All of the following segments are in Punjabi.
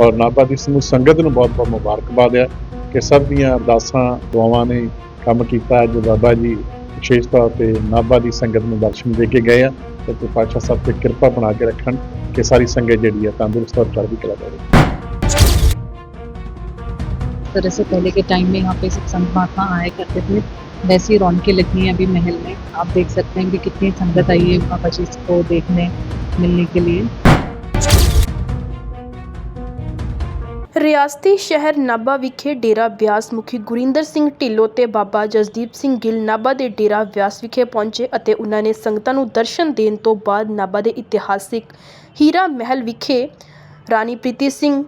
ਔਰ ਨਾਭਾ ਦੀ ਸਮੂਹ ਸੰਗਤ ਨੂੰ ਬਹੁਤ ਬਹੁਤ ਮੁਬਾਰਕਬਾਦ ਹੈ ਕਿ ਸਭ ਦੀਆਂ ਅਰਦਾਸਾਂ ਦੁਆਵਾਂ ਨੇ ਕੰਮ ਕੀਤਾ ਅੱਜ ਬਾਬਾ ਜੀ ਵਿਸ਼ੇਸ਼ ਤੌਰ ਤੇ ਨਾਭਾ ਦੀ ਸੰਗਤ ਨੂੰ ਦਰਸ਼ਨ ਦੇ ਕੇ ਗਏ ਆ ਤੇ ਤੇ ਪਾਤਸ਼ਾਹ ਸਾਹਿਬ ਤੇ ਕਿਰਪਾ ਬਣਾ ਕੇ ਰੱਖਣ ਕਿ ਸਾਰੀ ਸੰਗਤ ਜਿਹੜੀ ਹੈ ਤੰਦਰੁਸਤ ਔਰ ਚੜ੍ਹਦੀ ਕਲਾ ਰਹੇ इस तरह से पहले के टाइम में यहाँ पे सब संत महात्मा आया करते थे वैसी रौनकें लगी हैं अभी महल में आप देख सकते हैं कि कितनी संगत आई है बाबा जी को देखने मिलने के लिए ਰਿਆਸਤੀ ਸ਼ਹਿਰ ਨਾਭਾ ਵਿਖੇ ਡੇਰਾ ਬਿਆਸ ਮੁਖੀ ਗੁਰਿੰਦਰ ਸਿੰਘ ਢਿੱਲੋਂ ਤੇ ਬਾਬਾ ਜਸਦੀਪ ਸਿੰਘ ਗਿੱਲ ਨਾਭਾ ਦੇ ਡੇਰਾ ਬਿਆਸ ਵਿਖੇ ਪਹੁੰਚੇ ਅਤੇ ਉਹਨਾਂ ਨੇ ਸੰਗਤਾਂ ਨੂੰ ਦਰਸ਼ਨ ਦੇਣ ਤੋਂ ਬਾਅਦ ਨਾਭਾ ਦੇ ਇਤਿਹਾਸਿਕ ਹੀਰਾ ਮਹਿਲ ਵਿਖੇ ਰਾਣੀ ਪ੍ਰੀਤੀ ਸਿੰਘ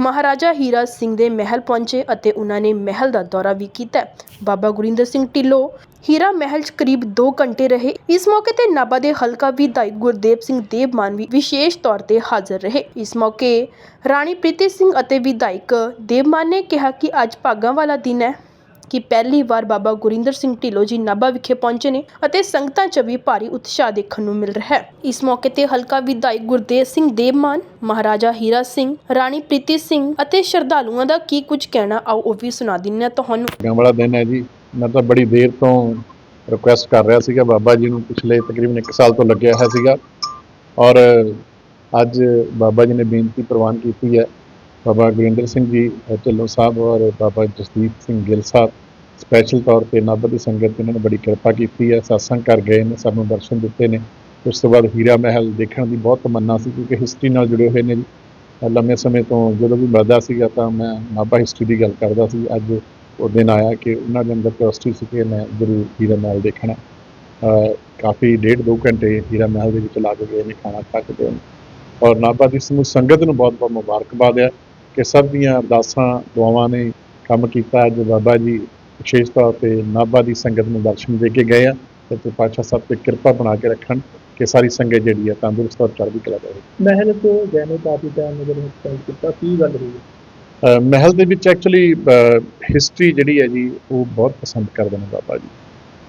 ਮਹਾਰਾਜਾ ਹੀਰਾ ਸਿੰਘ ਦੇ ਮਹਿਲ ਪਹੁੰਚੇ ਅਤੇ ਉਹਨਾਂ ਨੇ ਮਹਿਲ ਦਾ ਦੌਰਾ ਵੀ ਕੀਤਾ। ਬਾਬਾ ਗੁਰਿੰਦਰ ਸਿੰਘ ਢਿੱਲੋਂ, ਹੀਰਾ ਮਹਿਲ 'ਚ ਕਰੀਬ 2 ਘੰਟੇ ਰਹੇ। ਇਸ ਮੌਕੇ ਤੇ ਨਾਭਾ ਦੇ ਹਲਕਾ ਵਿਧਾਇਕ ਗੁਰਦੇਵ ਸਿੰਘ ਦੇਵਮਾਨ ਵੀ ਵਿਸ਼ੇਸ਼ ਤੌਰ ਤੇ ਹਾਜ਼ਰ ਰਹੇ। ਇਸ ਮੌਕੇ ਰਾਣੀ ਪ੍ਰੀਤੀ ਸਿੰਘ ਅਤੇ ਵਿਧਾਇਕ ਦੇਵਮਾਨ ਨੇ ਕਿਹਾ ਕਿ ਅੱਜ ਭਾਗਾਂ ਵਾਲਾ ਦਿਨ ਹੈ। ਕਿ ਪਹਿਲੀ ਵਾਰ ਬਾਬਾ ਗੁਰਿੰਦਰ ਸਿੰਘ ਢਿੱਲੋਂ ਜੀ ਨਾਭਾ ਵਿਖੇ ਪਹੁੰਚੇ ਨੇ ਅਤੇ ਸੰਗਤਾਂ 'ਚ ਵੀ ਭਾਰੀ ਉਤਸ਼ਾਹ ਦੇਖਣ ਨੂੰ ਮਿਲ ਰਿਹਾ ਹੈ। ਇਸ ਮੌਕੇ ਤੇ ਹਲਕਾ ਵਿਧਾਇਕ ਗੁਰਦੇਵ ਸਿੰਘ ਦੇਵਮਾਨ, ਮਹਾਰਾਜਾ ਹੀਰਾ ਸਿੰਘ, ਰਾਣੀ ਪ੍ਰੀਤੀ ਸਿੰਘ ਅਤੇ ਸ਼ਰਧਾਲੂਆਂ ਦਾ ਕੀ ਕੁਝ ਕਹਿਣਾ, ਆਓ ਉਹ ਵੀ ਸੁਣਾ ਦਿੰਨੇ ਹਾਂ ਤੁਹਾਨੂੰ। ਭਾਗਾਂ ਦਿਨ ਹੈ ਜੀ। ਮੈਂ ਤਾਂ ਬੜੀ ਦੇਰ ਤੋਂ ਰਿਕੁਐਸਟ ਕਰ ਰਿਹਾ ਸੀਗਾ ਬਾਬਾ ਜੀ ਨੂੰ, ਪਿਛਲੇ ਤਕਰੀਬਨ 1 ਸਾਲ ਤੋਂ ਲੱਗਿਆ ਹੋਇਆ ਸੀਗਾ। ਔਰ ਅੱਜ ਬਾਬਾ ਜੀ ਨੇ ਬੇਨਤੀ ਪ੍ਰਵਾਨ ਕੀਤੀ ਹੈ ਬਾਬਾ ਗੁਰਿੰਦਰ ਸਿੰਘ ਜੀ ਢਿੱਲੋਂ ਸਾਹਿਬ ਔਰ ਬਾਬਾ ਜਸਦੀਪ ਸਿੰਘ ਗਿੱਲ ਸਾਹਿਬ ਸਪੈਸ਼ਲ ਤੌਰ ਤੇ ਨਾਭਾ ਦੀ ਸੰਗਤ ਤੇ ਇਹਨਾਂ ਨੇ ਬੜੀ ਕਿਰਪਾ ਕੀਤੀ ਹੈ, satsang ਕਰ ਗਏ ਨੇ, ਸਾਨੂੰ ਦਰਸ਼ਨ ਦਿੱਤੇ ਨੇ। ਉਸ ਤੋਂ ਬਾਅਦ ਹੀਰਾ ਮਹਿਲ ਦੇਖਣ ਦੀ ਬਹੁਤ ਤਮੰਨਾ ਸੀ, ਕਿਉਂਕਿ ਹਿਸਟਰੀ ਨਾਲ ਜੁੜੇ ਹੋਏ ਨੇ ਜੀ। ਲੰਮੇ ਸਮੇਂ ਤੋਂ ਜਦੋਂ ਵੀ ਮਿਲਦਾ ਸੀਗਾ ਤਾਂ ਮੈਂ ਨਾਭਾ ਹਿਸਟਰੀ ਦੀ ਗੱਲ ਕਰਦਾ ਸੀ। ਅੱਜ ਉਹ ਦਿਨ ਆਇਆ ਕਿ ਉਹਨਾਂ ਦੇ ਅੰਦਰ ਕਿਉਰਿਓਸਿਟੀ ਸੀ ਕਿ ਮੈਂ ਜ਼ਰੂਰ ਹੀਰਾ ਮਹਿਲ ਦੇਖਣਾ। ਕਾਫੀ ਡੇਢ ਦੋ ਘੰਟੇ ਹੀਰਾ ਮਹਿਲ ਦੇ ਵਿੱਚ ਲੱਗ ਗਏ ਨੇ, ਖਾਣਾ ਖਾ ਕੇ ਗਏ ਔਰ ਨਾਭਾ ਦੀ ਸਮੂਹ ਸੰਗਤ ਨੂੰ ਬਹੁਤ ਬਹੁਤ ਮੁਬਾਰਕਬਾਦ ਹੈ। ਕਿ ਸਭ ਦੀਆਂ ਅਰਦਾਸਾਂ ਦੁਆਵਾਂ ਨੇ ਕੰਮ ਕੀਤਾ ਅੱਜ ਬਾਬਾ ਜੀ ਵਿਸ਼ੇਸ਼ ਤੌਰ ਤੇ ਨਾਭਾ ਦੀ ਸੰਗਤ ਨੂੰ ਦਰਸ਼ਨ ਦੇ ਕੇ ਗਏ ਆ ਤੇ ਤੇ ਪਾਤਸ਼ਾਹ ਸਾਹਿਬ ਤੇ ਕਿਰਪਾ ਬਣਾ ਕੇ ਰੱਖਣ ਕਿ ਸਾਰੀ ਸੰਗਤ ਜਿਹੜੀ ਹੈ ਤੰਦਰੁਸਤ ਔਰ ਚੜ੍ਹਦੀ ਕਲਾ ਰਹੇ ਮਹਿਲ ਤੋਂ ਗਏ ਨੇ ਕਾਫੀ ਟਾਈਮ ਨਜ਼ਰ ਸਪੈਂਡ ਕੀਤਾ ਕੀ ਗੱਲ ਹੋਈ ਮਹਿਲ ਦੇ ਵਿੱਚ ਐਕਚੁਅਲੀ ਹਿਸਟਰੀ ਜਿਹੜੀ ਹੈ ਜੀ ਉਹ ਬਹੁਤ ਪਸੰਦ ਕਰਦੇ ਨੇ ਬਾਬਾ ਜੀ।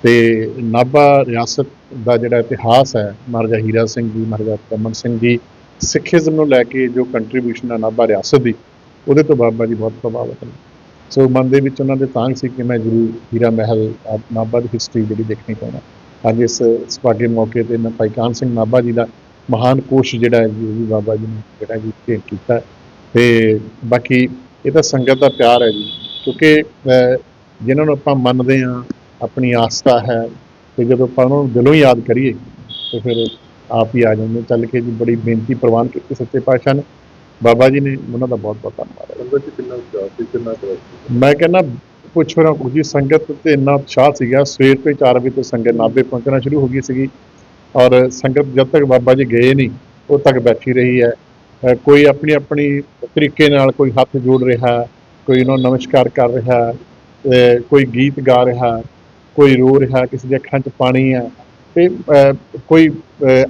ਤੇ ਨਾਭਾ ਰਿਆਸਤ ਦਾ ਜਿਹੜਾ ਇਤਿਹਾਸ ਹੈ ਮਹਾਰਾਜਾ ਹੀਰਾ ਸਿੰਘ ਜੀ ਮਹਾਰਾਜਾ ਰਮਨ ਸਿੰਘ ਜੀ ਸਿੱਖੀਜ਼ਮ ਨੂੰ ਲੈ ਕੇ ਜੋ ਕੰਟਰੀਬਿਊਸ਼ਨ ਹੈ ਨਾਭਾ ਰਿਆਸਤ ਦੀ ਉਹਦੇ ਤੋਂ ਬਾਬਾ ਜੀ ਬਹੁਤ ਪ੍ਰਭਾਵਿਤ ਨੇ ਸੋ ਮਨ ਦੇ ਵਿੱਚ ਉਹਨਾਂ ਦੇ ਤਾਂਗ ਸੀ ਕਿ ਮੈਂ ਜ਼ਰੂਰ ਹੀਰਾ ਮਹਿਲ ਅਹ ਨਾਭਾ ਦੀ ਹਿਸਟਰੀ ਜਿਹੜੀ ਦੇਖਣੀ ਚਾਹੁੰਦਾ ਅੱਜ ਇਸ ਸੁਭਾਗੇ ਮੌਕੇ ਤੇ ਮੈਂ ਭਾਈ ਕਾਨ ਸਿੰਘ ਨਾਭਾ ਜੀ ਦਾ ਮਹਾਨ ਕੋਸ਼ ਜਿਹੜਾ ਹੈ ਜੀ ਉਹ ਵੀ ਬਾਬਾ ਜੀ ਨੇ ਜਿਹੜਾ ਜੀ ਭੇਟ ਕੀਤਾ। ਹੈ। ਤੇ ਬਾਕੀ ਇਹ ਤਾਂ ਸੰਗਤ ਦਾ ਪਿਆਰ ਹੈ ਜੀ ਕਿਉਂਕਿ ਅਹ, ਜਿਨ੍ਹਾਂ ਨੂੰ ਆਪਾਂ ਮੰਨਦੇ ਹਾਂ ਆਪਣੀ ਆਸਥਾ ਹੈ ਤੇ ਜਦੋਂ ਆਪਾਂ ਉਹਨਾਂ ਨੂੰ ਦਿਲੋਂ ਯਾਦ ਕਰੀਏ ਤੇ ਫਿਰ ਆਪ ਹੀ ਆ ਜਾਂਦੇ ਚੱਲ ਕੇ ਜੀ ਬੜੀ ਬੇਨਤੀ ਪ੍ਰਵਾਨ ਕੀਤੀ ਸੱਚੇ ਪਾਤਸ਼ਾਹ ਨੇ। ਬਾਬਾ ਜੀ ਨੇ ਉਹਨਾਂ ਦਾ ਬਹੁਤ ਬਹੁਤ ਧੰਨਵਾਦ। ਹੈ ਚ ਕਿੰਨਾ ਉਤਸ਼ਾਹ ਸੀ ਕਿੰਨਾ ਕਰੋ ਮੈਂ ਕਹਿੰਦਾ ਪੁੱਛੋ ਨਾ ਕੁਝ ਜੀ ਸੰਗਤ ਤੇ ਇੰਨਾ ਉਤਸ਼ਾਹ ਸੀਗਾ ਸਵੇਰ ਤੋਂ ਹੀ 4 ਵਜੇ ਤੋਂ ਸੰਗਤ ਨਾਭੇ ਪਹੁੰਚਣਾ ਸ਼ੁਰੂ ਹੋ ਗਈ ਸੀਗੀ ਔਰ ਸੰਗਤ ਜਦ ਤੱਕ ਬਾਬਾ ਜੀ ਗਏ ਨਹੀਂ ਉਦੋਂ ਤੱਕ ਬੈਠੀ ਰਹੀ ਹੈ। ਕੋਈ ਆਪਣੀ ਆਪਣੀ ਤਰੀਕੇ ਨਾਲ ਕੋਈ ਹੱਥ ਜੋੜ ਰਿਹਾ ਕੋਈ ਉਹਨਾਂ ਨੂੰ ਨਮਸਕਾਰ ਕਰ ਰਿਹਾ ਕੋਈ ਗੀਤ ਗਾ ਰਿਹਾ ਕੋਈ ਰੋ ਰਿਹਾ ਕਿਸੇ ਦੀ ਅੱਖਾਂ 'ਚ ਪਾਣੀ ਹੈ ਤੇ ਅਹ, ਕੋਈ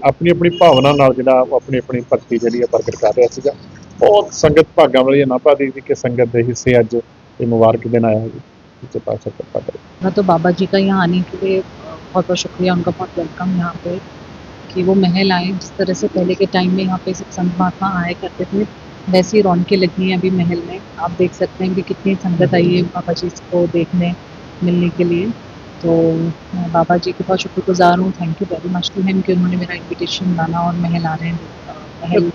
ਆਪਣੀ ਆਪਣੀ ਭਾਵਨਾ ਨਾਲ ਜਿਹੜਾ ਉਹ ਆਪਣੀ ਆਪਣੀ ਭਗਤੀ ਜਿਹੜੀ ਹੈ ਪ੍ਰਗਟ ਕਰ ਰਿਹਾ ਸੀਗਾ ਬਹੁਤ ਸੰਗਤ ਭਾਗਾਂ ਵਾਲੀ ਹੈ ਨਾਭਾ ਦੀ ਵੀ ਕਿ ਸੰਗਤ ਦੇ ਹਿੱਸੇ ਅੱਜ ਇਹ ਮੁਬਾਰਕ ਦਿਨ ਆਇਆ ਹੈ ਜੀ ਸੱਚੇ ਪਾਤਸ਼ਾਹ ਕਿਰਪਾ ਕਰੇ मैं तो बाबा जी का यहाँ आने के लिए बहुत बहुत शुक्रिया उनका बहुत वेलकम यहाँ पे कि वो महल आए जिस तरह से पहले के टाइम में यहाँ पे सब संत महात्मा आया करते थे वैसी रौनकें लगी हैं अभी महल में आप देख सकते हैं कि कितनी संगत आई है बाबा जी को देखने मिलने के लिए तो मैं बाबा जी के बहुत शुक्रगुजार हूँ। Thank you very much to him कि उन्होंने मेरा इनविटेशन माना और महल आ रहे हैं। महल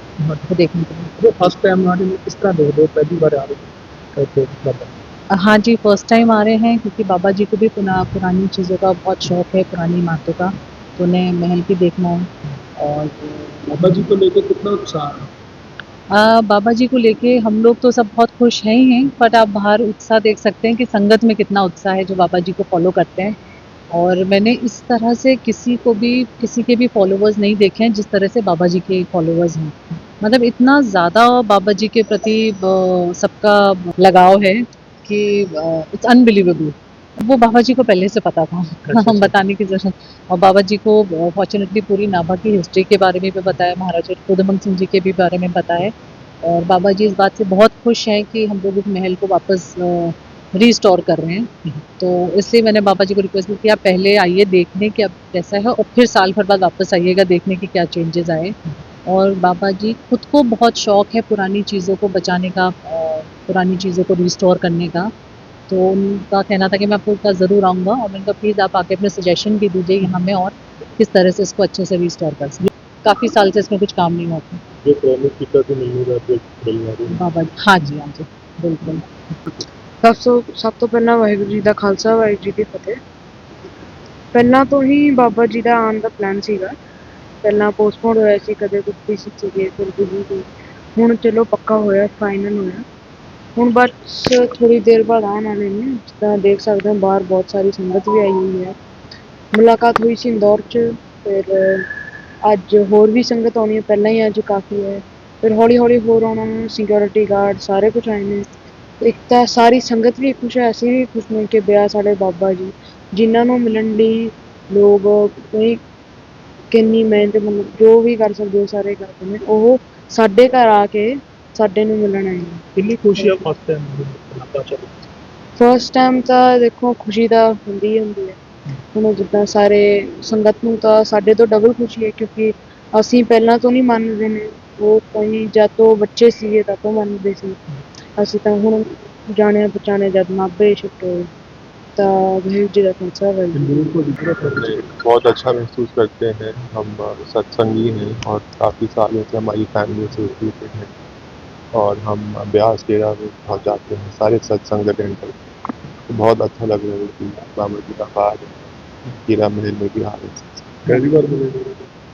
को देखने के लिए। वो फ़र्स्ट टाइम आ रहे हैं किस तरह देख रहे पहली बार आ रहे हैं हाँ जी फ़र्स्ट टाइम आ रहे हैं क्योंकि बाबा जी को भी पुना पुरानी चीज़ों का बहुत शौक है पुरानी इमारतों का। तो उन्हें महल भी देखना है। और बाबा जी को लेकर कितना उत्साह है। आ, बाबा जी को लेके हम लोग तो सब बहुत खुश हैं ही हैं बट आप बाहर उत्साह देख सकते हैं कि संगत में कितना उत्साह है जो बाबा जी को फॉलो करते हैं। और मैंने इस तरह से किसी को भी किसी के भी फॉलोवर्स नहीं देखे हैं जिस तरह से बाबा जी के फॉलोवर्स हैं। मतलब इतना ज़्यादा बाबा जी के प्रति सबका लगाव है कि इट्स अनबिलीवेबल वो बाबा जी को पहले से पता था। हम बताने की ज़रूरत और बाबा जी को फॉर्चुनेटली पूरी नाभा की हिस्ट्री के बारे में भी बताया महाराजा उदमन सिंह जी के भी बारे में बताया। और बाबा जी इस बात से बहुत खुश हैं कि हम लोग इस महल को वापस रिस्टोर कर रहे हैं। तो इसलिए मैंने बाबा जी को रिक्वेस्ट की कि आप पहले आइए देखने कि अब कैसा है और फिर साल भर बाद वापस आइएगा देखने कि क्या चेंजेस आए। और बाबा जी खुद को बहुत शौक है पुरानी चीज़ों को बचाने का पुरानी चीज़ों को रिस्टोर करने का। तो उनका कहना था कि मैं आपको का ज़रूर आऊँगा और मैंने कहा प्लीज़ आप आके अपने सजेशन भी दीजिए यहाँ में और किस तरह से इसको अच्छे से रिस्टोर कर सकें काफ़ी साल से इसमें कुछ काम नहीं होता जो प्रॉमिस ਕੀਤਾ ਸੀ ਮੈਨੂੰ ਦਾ ਤੇ ਮਿਲਣਾ ਰਹੀ बाबा हाँ जी हाँ जी बिल्कुल ਸਭ ਤੋਂ ਸਭ ਤੋਂ ਪਹਿਲਾਂ ਵਾਹਿਗੁਰੂ ਜੀ ਦਾ ਖਾਲਸਾ ਵਾਹਿਗੁਰੂ ਜੀ ਦੀ ਫਤਿਹ ਪਹਿਲਾਂ ਤੋਂ ਹੀ ਬਾਬਾ ਜੀ ਦਾ ਆਉਣ ਦਾ ਪਲਾਨ ਸੀਗਾ ਪਹਿਲਾਂ ਪੋਸਟਪੋਨ ਹੋਇਆ ਸੀ ਕਦੇ ਕੁਝ ਵੀ ਸੀਗੇ ਫਿਰ ਬਿਜੀ ਸੀ ਹੁਣ ਚਲੋ ਪੱਕਾ ਹੋਇਆ ਫਾਈਨਲ ਹੋਇਆ ਹੁਣ ਬਸ ਥੋੜੀ ਦੇਰ ਬਾਅਦ ਆਉਣ ਵਾਲੇ ਨੇ, ਜਿੱਦਾਂ ਦੇਖ ਸਕਦੇ ਹੋ ਬਾਹਰ ਬਹੁਤ ਸਾਰੀ ਸੰਗਤ ਵੀ ਆਈ ਹੋਈ ਹੈ। ਮੁਲਾਕਾਤ ਹੋਈ ਸੀ ਇੰਦੌਰ 'ਚ, ਫਿਰ ਅੱਜ ਹੋਰ ਵੀ ਸੰਗਤ ਆਉਣੀ ਹੈ, ਪਹਿਲਾਂ ਹੀ ਅੱਜ ਕਾਫੀ ਹੈ। ਫਿਰ ਹੌਲੀ ਹੌਲੀ ਹੋਰ ਆਉਣਾ ਸਿਕਿਉਰਿਟੀ ਗਾਰਡ ਸਾਰੇ ਕੁਝ ਆਏ ਨੇ। ਇੱਕ ਤਾਂ ਸਾਰੀ ਸੰਗਤ ਵੀ ਖੁਸ਼ ਹੈ, ਅਸੀਂ ਵੀ ਖੁਸ਼ ਨੇ ਕਿ ਵਿਆਹ ਸਾਡੇ ਬਾਬਾ ਜੀ, ਜਿਨ੍ਹਾਂ ਨੂੰ ਮਿਲਣ ਲਈ ਲੋਕ ਕੋਈ ਕਿੰਨੀ ਮਿਹਨਤ, ਮਤਲਬ ਜੋ ਵੀ ਕਰ ਸਕਦੇ ਹੋ ਸਾਰੇ ਕਰਦੇ ਨੇ, ਉਹ ਸਾਡੇ ਘਰ ਆ ਕੇ ਸਾਡੇ ਨੂੰ ਮਿਲਣ ਆਏ ਨੇ ਕਿੰਨੀ ਖੁਸ਼ੀ ਆ ਫਸਟ ਟਾਈਮ ਆਪਾਂ ਚੱਲ ਫਸਟ ਟਾਈਮ ਤਾਂ ਦੇਖੋ ਖੁਸ਼ੀ ਤਾਂ ਹੁੰਦੀ ਹੀ ਹੁੰਦੀ ਹੈ ਹੁਣ ਜਿੱਦਾਂ ਸਾਰੇ ਸੰਗਤ ਨੂੰ ਤਾਂ ਸਾਡੇ ਤੋਂ ਡਬਲ ਖੁਸ਼ੀ ਹੈ ਕਿਉਂਕਿ ਅਸੀਂ ਪਹਿਲਾਂ ਤੋਂ ਨਹੀਂ ਮੰਨਦੇ ਨੇ ਉਹ ਕੋਈ ਜਦ ਤੋਂ ਬੱਚੇ ਸੀਗੇ ਤਦ ਤੋਂ ਮੰਨਦੇ ਸੀ ਅਸੀਂ ਤਾਂ ਹੁਣ ਜਾਣਿਆ ਪਛਾਣੇ ਜਦ ਨਾਭੇ ਸ਼ਿਫਟ ਹੋਏ ਤਾਂ ਵਾਹਿਗੁਰੂ ਜੀ ਦਾ ਖਾਲਸਾ ਵਾਹਿਗੁਰੂ ਜੀ ਕੀ ਦੂਰ ਤੋਂ ਦਿਖਦਾ ਫਿਰ नहीं, बहुत अच्छा महसूस करते हैं हम अ, सत्संगी हैं और काफ़ी सालों से हमारी फैमिली एसोसिएटेड है और हम ब्यास डेरा में बहुत जाते हैं सारे सत्संग अटेंड करते हैं। तो बहुत अच्छा लग रहा है कि बाबा जी का बाहर हीरा महल में भी आ रहे हैं। बार मिले?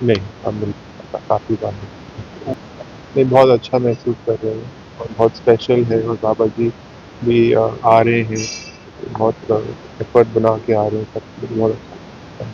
नहीं अब मिल काफ़ी बार। नहीं बहुत अच्छा महसूस कर रहे हैं और बहुत स्पेशल है और बाबा जी भी आ रहे हैं। बहुत एफर्ट बना के आ रहे हैं सब। बहुत अच्छा।